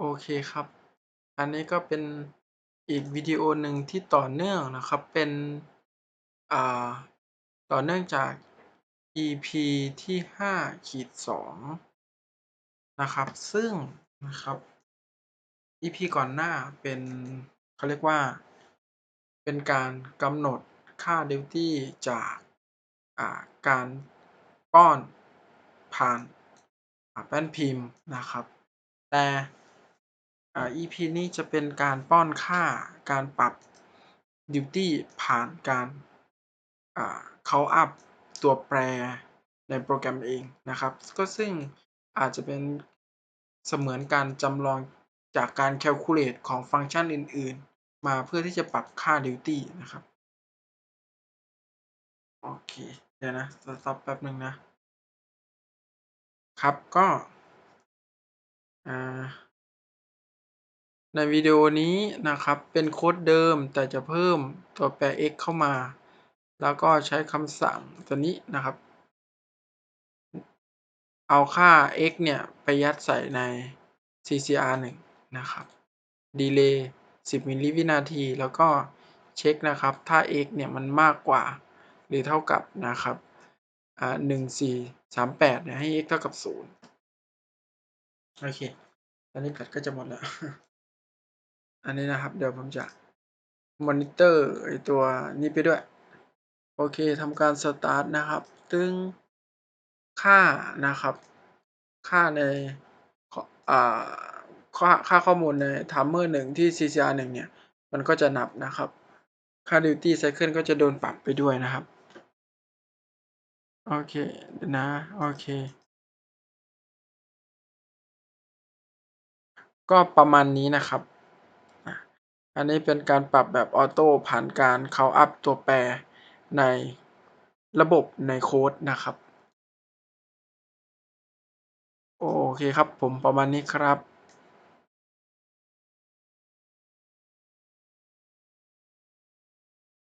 โอเคครับ อันนี้ก็เป็นอีกวิดีโอหนึ่งที่ต่อเนื่องนะครับ เป็น อ่า ต่อเนื่องจาก EP ที่5-2นะครับ ซึ่งนะครับ EP ก่อนหน้าเป็นเขาเรียกว่า เป็นการกำหนดค่าดิวตีจาก อ่า การป้อนผ่านแป้นพิมพ์นะครับ แต่ อ่า EP นี้จะเป็นการป้อนค่าการปรับดิวตีผ่านการอ่าเคาอัปตัวแปรในโปรแกรมเองนะครับ ก็ซึ่งอาจจะเป็นเสมือนการจำลองจากการแคลคูเลตของฟังก์ชันอื่น ๆ มาเพื่อที่จะปรับค่าดิวตีนะครับ โอเค เดี๋ยวนะสต็อปแป๊บหนึ่งนะ ครับก็ อ่า ในวิดีโอนี้นะครับเป็นโค้ดเดิมแต่จะเพิ่มตัวแปร x เข้ามา แล้วก็ใช้คำสั่งตัวนี้นะครับ เอาค่า x เนี่ย ไปยัดใส่ใน CCR1 นะครับดีเลย์10มิลลิวินาที แล้วก็เช็กนะครับ ถ้า x เนี่ย มันมากกว่า หรือเท่ากับนะครับอ่า1438เนี่ยให้ x เท่ากับ0โอเค ตอนนี้แบตก็จะหมดแล้ว อันนี้นะครับ เดี๋ยวผมจะมอนิเตอร์ไอตัวนี้ไปด้วย โอเคทำการสตาร์ตนะครับซึ่งค่านะครับ ค่าในค่าค่าข้อมูลใน timer 1ที่ CCR1 เนี่ย มันก็จะนับนะครับ ค่า duty cycle ก็จะโดนปรับไปด้วยนะครับ โอเคเดี๋ยวนะ โอเค ก็ประมาณนี้นะครับ อันนี้เป็นการปรับแบบออโตผ่านการเคาอัพตัวแปรในระบบในโค้ดนะครับ โอเคครับผมประมาณนี้ครับ